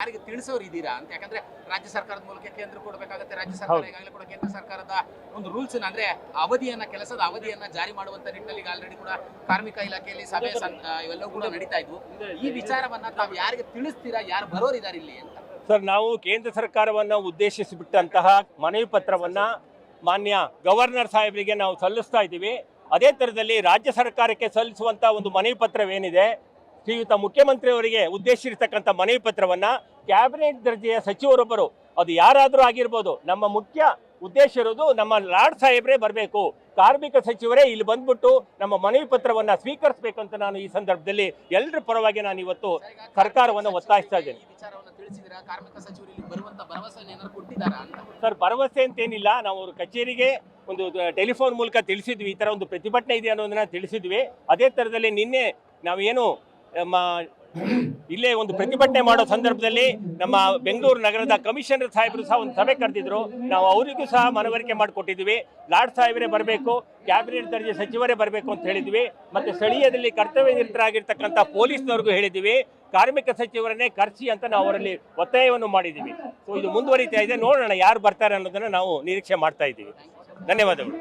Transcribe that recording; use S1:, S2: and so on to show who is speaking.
S1: ಯಾರಿಗೆ ತಿಳಿಸೋರು ಇದ್ದೀರಾ ಅಂತ? ಯಾಕಂದ್ರೆ ರಾಜ್ಯ ಸರ್ಕಾರದ ಮೂಲಕ ಕೇಂದ್ರ ಕೊಡಬೇಕಾಗುತ್ತೆ ರಾಜ್ಯ ಸರ್ಕಾರ. ಈಗಾಗಲೇ ಕೂಡ ಕೇಂದ್ರ ಸರ್ಕಾರದ ಒಂದು ರೂಲ್ಸ್ ಅಂದ್ರೆ ಅವಧಿಯನ್ನ ಕೆಲಸದ ಅವಧಿಯನ್ನ ಜಾರಿ ಮಾಡುವಂತ ನಿಟ್ಟಿನಲ್ಲಿ ಈಗ ಆಲ್ರೆಡಿ ಕೂಡ ಕಾರ್ಮಿಕ ಇಲಾಖೆಯಲ್ಲಿ ಸಭೆ ಇವೆಲ್ಲವೂ ಕೂಡ ನಡೀತಾ ಇದ್ವು. ಈ ವಿಚಾರವನ್ನ ತಾವು ಯಾರಿಗೆ ತಿಳಿಸ್ತೀರಾ? ಯಾರು ಬರೋರಿದ್ದಾರೆ ಇಲ್ಲಿ ಅಂತ?
S2: ಸರ್ ನಾವು ಕೇಂದ್ರ ಸರ್ಕಾರವನ್ನ ಉದ್ದೇಶಿಸಿ ಬಿಟ್ಟಂತಹ ಮನವಿ ಪತ್ರವನ್ನ ಮಾನ್ಯ ಗವರ್ನರ್ ಸಾಹೇಬರಿಗೆ ನಾವು ಸಲ್ಲಿಸ್ತಾ ಇದ್ದೀವಿ. ಅದೇ ತರದಲ್ಲಿ ರಾಜ್ಯ ಸರ್ಕಾರಕ್ಕೆ ಸಲ್ಲಿಸುವಂತಹ ಒಂದು ಮನವಿ ಪತ್ರವೇನಿದೆ ಶ್ರೀಯುತ ಮುಖ್ಯಮಂತ್ರಿಯವರಿಗೆ ಉದ್ದೇಶಿಸಿರ್ತಕ್ಕಂಥ ಮನವಿ ಪತ್ರವನ್ನ ಕ್ಯಾಬಿನೆಟ್ ದರ್ಜೆಯ ಸಚಿವರೊಬ್ಬರು ಅದು ಯಾರಾದರೂ ಆಗಿರ್ಬೋದು ನಮ್ಮ ಮುಖ್ಯ ಉದ್ದೇಶ ಇರೋದು ನಮ್ಮ ಲಾರ್ಡ್ ಸಾಹೇಬ್ರೇ ಬರಬೇಕು. ಕಾರ್ಮಿಕ ಸಚಿವರೇ ಇಲ್ಲಿ ಬಂದ್ಬಿಟ್ಟು ನಮ್ಮ ಮನವಿ ಪತ್ರವನ್ನು ಸ್ವೀಕರಿಸಬೇಕು ಅಂತ ನಾನು ಈ ಸಂದರ್ಭದಲ್ಲಿ ಎಲ್ಲರ ಪರವಾಗಿ ನಾನು ಇವತ್ತು ಸರ್ಕಾರವನ್ನು ಒತ್ತಾಯಿಸ್ತಾ ಇದ್ದೇನೆ. ಸರ್ ಭರವಸೆ ಅಂತೇನಿಲ್ಲ ನಾವು ಅವ್ರ ಕಚೇರಿಗೆ ಒಂದು ಟೆಲಿಫೋನ್ ಮೂಲಕ ತಿಳಿಸಿದ್ವಿ. ಈ ಥರ ಒಂದು ಪ್ರತಿಭಟನೆ ಇದೆ ಅನ್ನೋದನ್ನ ತಿಳಿಸಿದ್ವಿ. ಅದೇ ಥರದಲ್ಲಿ ನಿನ್ನೆ ನಾವೇನು ನಮ್ಮ ಇಲ್ಲೇ ಒಂದು ಪ್ರತಿಭಟನೆ ಮಾಡೋ ಸಂದರ್ಭದಲ್ಲಿ ನಮ್ಮ ಬೆಂಗಳೂರು ನಗರದ ಕಮಿಷನರ್ ಸಾಹೇಬರು ಸಹ ಒಂದು ಸಭೆ ಕರೆದಿದ್ರು. ನಾವು ಅವರಿಗೂ ಸಹ ಮನವರಿಕೆ ಮಾಡಿಕೊಟ್ಟಿದ್ವಿ ಲಾರ್ಡ್ ಸಾಹೇಬರೇ ಬರಬೇಕು, ಕ್ಯಾಬಿನೆಟ್ ದರ್ಜೆ ಸಚಿವರೇ ಬರಬೇಕು ಅಂತ ಹೇಳಿದ್ವಿ ಮತ್ತೆ ಸ್ಥಳೀಯದಲ್ಲಿ ಕರ್ತವ್ಯ ನಿರತರಾಗಿರ್ತಕ್ಕಂಥ ಪೊಲೀಸ್ನವ್ರಿಗೂ ಹೇಳಿದ್ವಿ ಕಾರ್ಮಿಕ ಸಚಿವರನ್ನೇ ಕರೆಸಿ ಅಂತ ನಾವು ಅವರಲ್ಲಿ ಒತ್ತಾಯವನ್ನು ಮಾಡಿದ್ದೀವಿ. ಸೊ ಇದು ಮುಂದುವರಿತಾ ಇದೆ. ನೋಡೋಣ ಯಾರು ಬರ್ತಾರೆ ಅನ್ನೋದನ್ನು ನಾವು ನಿರೀಕ್ಷೆ ಮಾಡ್ತಾ ಇದ್ದೀವಿ. ಧನ್ಯವಾದಗಳು.